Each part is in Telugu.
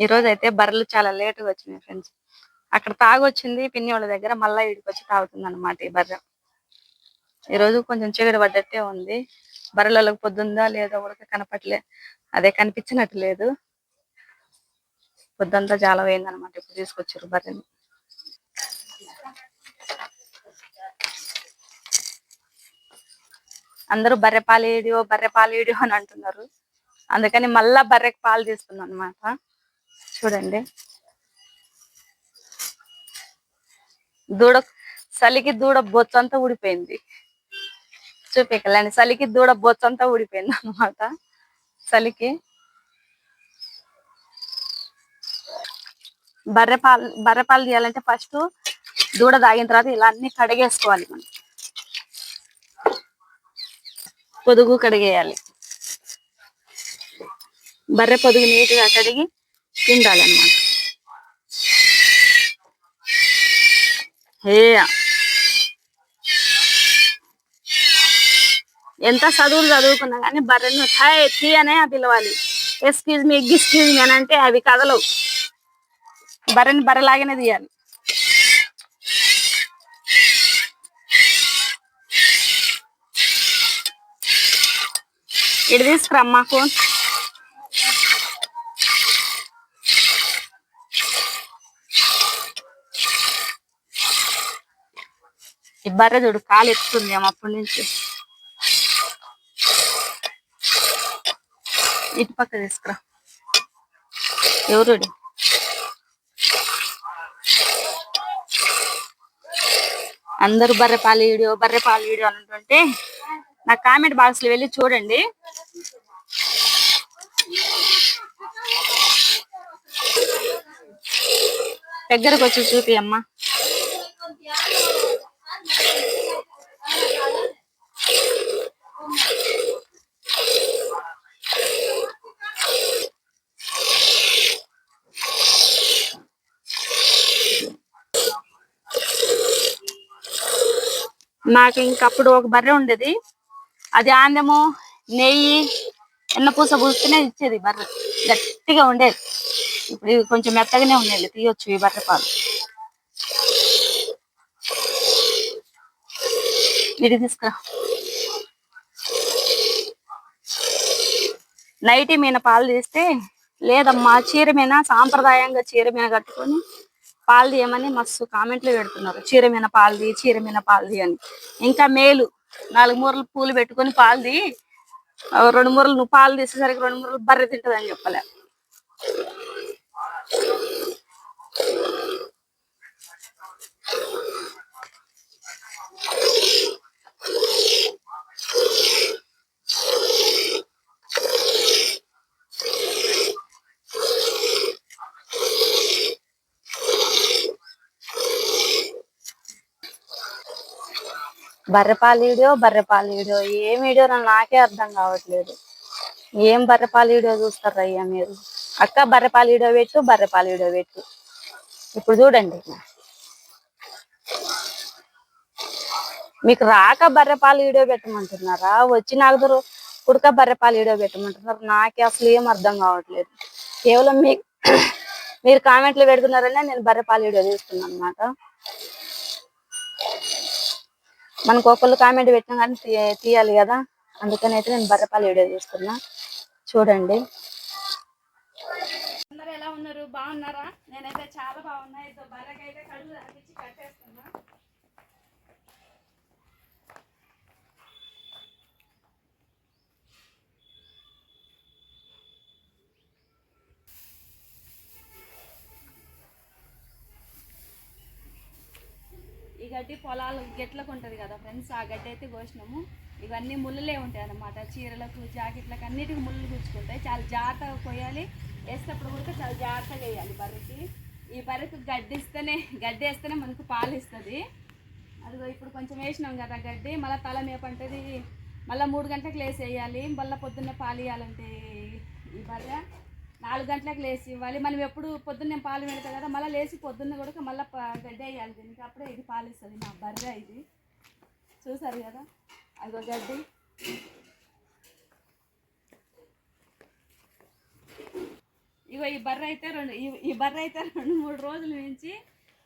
ఈ రోజు అయితే బర్రెలు చాలా లేటుగా వచ్చినాయి ఫ్రెండ్స్ అక్కడ తాగొచ్చింది పిన్ని వాళ్ళ దగ్గర మళ్ళా ఇడికొచ్చి తాగుతుంది అనమాట ఈ బర్రె. ఈ రోజు కొంచెం చీకటి పడ్డట్టే ఉంది. బర్రెలకు పొద్దుందా లేదా కూడా కనపట్లే అదే కనిపించినట్టు లేదు. పొద్దంతా చాలా పోయిందనమాట ఇప్పుడు తీసుకొచ్చారు బర్రెని. అందరూ బర్రె పాలు ఏడియో బర్రె పాలు ఏడియో అని అంటున్నారు. అందుకని మళ్ళా బర్రెకి పాలు తీసుకున్నాం అనమాట చూడండి. దూడ చలికి దూడ బొచ్చంతా ఊడిపోయింది. చూపించలేండి చలికి దూడ బొచ్చంతా ఊడిపోయింది అనమాట చలికి. బర్రె పాలు బర్రె పాలు తీయాలంటే ఫస్ట్ దూడ తాగిన తర్వాత ఇలా అన్ని కడిగేసుకోవాలి మనం. పొదుగు కడిగేయాలి. బర్రె పొదుగు నీట్గా కడిగి తిండాలన్నమాట. హే. ఎంత చదువులు చదువుకున్నా కానీ బర్రెను హాయ్ తీ అనే పిలవాలి. ఎక్స్క్యూజ్ మీ ఎగ్స్క్యూజ్ మీ అని అంటే అవి కదలవు. బర్రెని బర్రెలాగానే తీయాలి. ఇటు తీసుకురమ్మా ఫోన్. ఈ బర్రె చూడు కాలు ఎక్కుతుంది ఏమో అప్పటి నుంచి. ఇటు పక్క తీసుకురా. ఎవరు అందరూ బర్రె పాలు వీడియో బర్రె పాలు వీడియో అని అంటుంటే నా కామెంట్ బాక్స్లో వెళ్ళి చూడండి. దగ్గరకు వచ్చి చూపి అమ్మా నాకు ఇంకప్పుడు ఒక బర్రె ఉండేది. అది ఆందము నెయ్యి ఎన్న పూస పూస్తూనే ఇచ్చేది బర్రె. గట్టిగా ఉండేది. ఇప్పుడు ఇవి కొంచెం మెత్తగానే ఉండేది తీయొచ్చు ఈ బర్రె పాలు. ఇది తీసుకురా. నైట్ మీద పాలు తీస్తే లేదమ్మా చీర మీద సాంప్రదాయంగా చీర మీద కట్టుకొని పాలు తీయమని మస్తు కామెంట్లు పెడుతున్నారు. చీర మీద చీరమైన చీర మీద అని. ఇంకా మేలు. నాలుగు మూరలు పూలు పెట్టుకొని పాలది రెండు మూరలు నువ్వు పాలు తీసేసరికి రెండు మూరలు బర్రె తింటది అని చెప్పలే. బర్రెపాలు వీడియో బర్రెపాలు వీడియో ఏం వీడియో నాకే అర్థం కావట్లేదు. ఏం బర్రెపాలు వీడియో అయ్యా మీరు? అక్క బర్రెపాలు పెట్టు బర్రెపాలు పెట్టు. ఇప్పుడు చూడండి. మీకు రాక బర్రెపాలు వీడియో పెట్టమంటున్నారా? వచ్చి నాకు దొరు- ఉడక బర్రెపాలు వీడియో పెట్టమంటున్నారు. నాకే అసలు ఏం అర్థం కావట్లేదు. కేవలం మీ మీరు కామెంట్లు పెడుతున్నారనే నేను బర్రెపాలు వీడియో తీస్తున్నాను అనమాట మనకు ఒకళ్ళు కామెంట్ పెట్టినా కానీ తీ- తీయాలి కదా. అందుకని అయితే నేను బర్రెపాలు వీడియో చేస్తున్నా. చూడండి. అందరు ఎలా ఉన్నారు? బాగున్నారా? నేనైతే చాలా బాగున్నా. ఇదో బర్రెకైతే కళ్ళు తాగిచ్చి కట్టేస్తున్నా ఈ గడ్డి పొలాలు గెట్లకు ఉంటుంది కదా ఫ్రెండ్స్ ఆ గడ్డి అయితే కోసినాము. ఇవన్నీ ముళ్ళులే ఉంటాయి అన్నమాట. చీరలకు జాకెట్లకు అన్నిటికి ముళ్ళు గుచ్చుకుంటాయి. చాలా జాగ్రత్తగా కొయ్యాలి. వేసేటప్పుడు కూడా చాలా జాగ్రత్తగా వేయాలి బర్రెకి. ఈ బర్రెకి గడ్డి ఇస్తేనే గడ్డి వేస్తేనే మనకు పాలు ఇస్తుంది. అదిగో ఇప్పుడు కొంచెం వేసినాం కదా గడ్డి. మళ్ళీ తల మేపంటది మళ్ళీ మూడు గంటలకు లేసి వేయాలి మళ్ళీ పొద్దున్నే పాలు ఇవ్వాలంటే ఈ బర్రె. నాలుగు గంటలకు లేచి ఇవ్వాలి. మనం ఎప్పుడు పొద్దున్నే పాలు పెడతాం కదా మళ్ళీ లేచి పొద్దున్న కూడా మళ్ళీ గడ్డి వేయాలి. దీనికి అప్పుడే ఇది పాలు ఇస్తుంది మా బర్రె ఇది. చూసారు కదా? అదిగో గడ్డి. ఇగో ఈ బర్రె అయితే రెండు ఈ- బర్ర బర్రె అయితే రెండు మూడు రోజుల నుంచి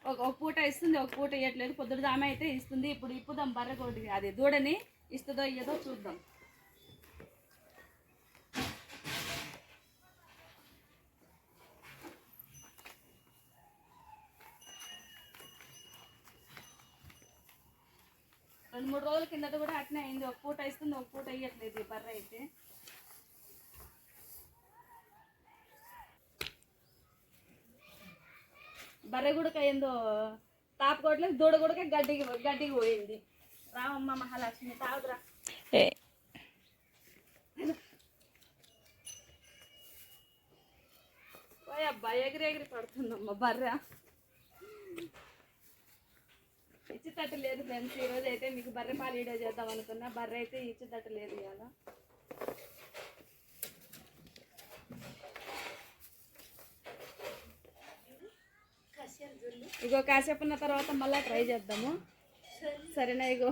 ఒక ఒక పూట ఇస్తుంది ఒక పూట ఇవ్వట్లేదు పొద్దుడు దామే అయితే ఇస్తుంది. ఇప్పుడు ఇప్పుదాం బర్రె కొట్టి అది దూడని ఇస్తుందో ఇయ్యదో చూద్దాం. రెండు మూడు రోజుల కిందట కూడా అట్నే అయింది. ఒక పూట ఇస్తుంది ఒక పూట ఇవ్వట్లేదు ఈ బర్రె అయితే. బర్రె గుడక ఏందో తాపుకోవట్లేదు దూడ గుడక గడ్డికి గడ్డికి పోయింది. రామమ్మ మహాలక్ష్మి తాగుదురా. ఓయ్ అబ్బా ఎగిరి ఎగిరి పడుతుందమ్మ బర్రె. ఇచ్చేటట్టు లేదు ఫ్రెండ్స్. ఈరోజు అయితే మీకు బర్రె పాలు వీడియో చేద్దాం అనుకున్నా. బర్రె అయితే ఇచ్చేటట్టు లేదు ఇవాళ. ఇగో కాసేపు ఉన్న తర్వాత మళ్ళీ ట్రై చేద్దాము. సరేనా ఇగో?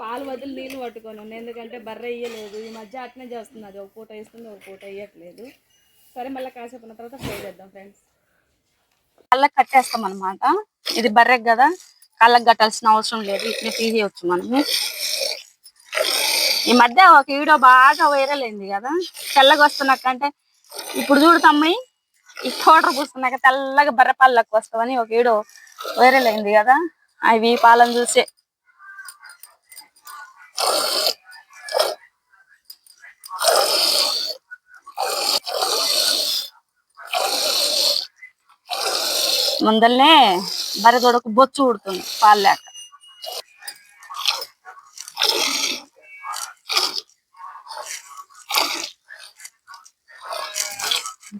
పాలు వదిలి నీళ్ళు పట్టుకోను ఎందుకంటే బర్రె ఇయ్యలేదు. ఈ మధ్య అట్నే చేస్తుంది. అది ఒక పూట ఇస్తుంది ఒక పూట ఇయ్యట్లేదు. సరే మళ్ళీ కాసేపు ఉన్న తర్వాత ట్రై చేద్దాం ఫ్రెండ్స్. మళ్ళీ కట్టేస్తాం అనమాట ఇది బర్రెక్ కదా. కళ్ళకి కట్టాల్సిన అవసరం లేదు. ఇట్లా తీసేయచ్చు మనము. ఈ మధ్య ఒక వీడియో బాగా వైరల్ అయింది కదా. తెల్లగా వస్తున్నాకంటే ఇప్పుడు చూడు తమ్మి ఈ పౌడర్ పూస్తున్నాక తెల్లగా బర్రపాలకు వస్తామని ఒక వీడియో వైరల్ అయింది కదా. అవి పాలను చూసే. ముందల్నే బరదొడకు దొడకు బొచ్చు ఉడుతుంది పాలు లేక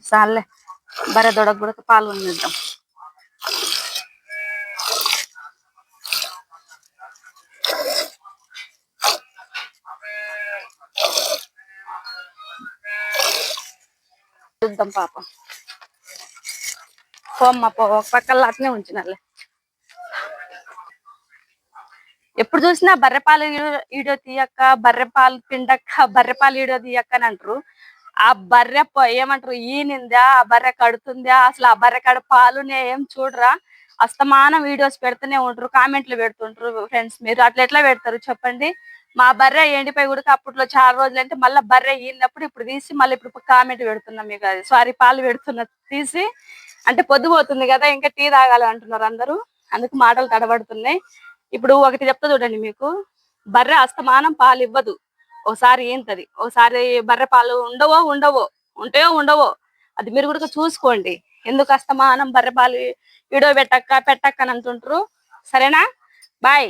చాలే బర్రె దొడకు కూడా పాలు ఉండిద్దాం చూద్దాం పాపం. పోమ్మ పో ఒక పక్కల అట్నే ఉంచినాలే. ఎప్పుడు చూసినా బర్రెపాలు ఈడో తీయక్క బర్రెపాలు పిండక్క బర్రెపాలు ఈడో తీయక్క అని అంటారు. ఆ బర్రె ప- ఏమంటారు? ఈనిందా ఆ బర్రె కడుతుందా? అసలు ఆ బర్రె కడ పాలు ఏం చూడరా? అస్తమానం వీడియోస్ పెడుతూనే ఉంటారు కామెంట్లు పెడుతుంటారు ఫ్రెండ్స్ మీరు. అట్లా ఎట్లా పెడతారు చెప్పండి? మా బర్రె ఎండిపోయి కూడా అప్పట్లో చాలా రోజులు అంటే మళ్ళీ బర్రె ఈనప్పుడు ఇప్పుడు తీసి మళ్ళీ ఇప్పుడు కామెంట్ పెడుతున్నాం మీకు సారీ పాలు పెడుతున్నా తీసి అంటే పొద్దుపోతుంది కదా ఇంకా టీ తాగాలి అంటున్నారు అందరూ. అందుకు మాటలు తడబడుతున్నాయి. ఇప్పుడు ఒకటి చెప్తా చూడండి మీకు. బర్రె అస్తమానం పాలు ఇవ్వదు. ఒకసారి ఏంటది? ఒకసారి బర్రె పాలు ఉండవో ఉండవో ఉంటాయో ఉండవో. అది మీరు కూడా చూసుకోండి. ఎందుకు అస్తమానం బర్రె పాలు ఇడో పెట్టక్క పెట్టక్క అని అంటుంటారు సరేనా? బాయ్.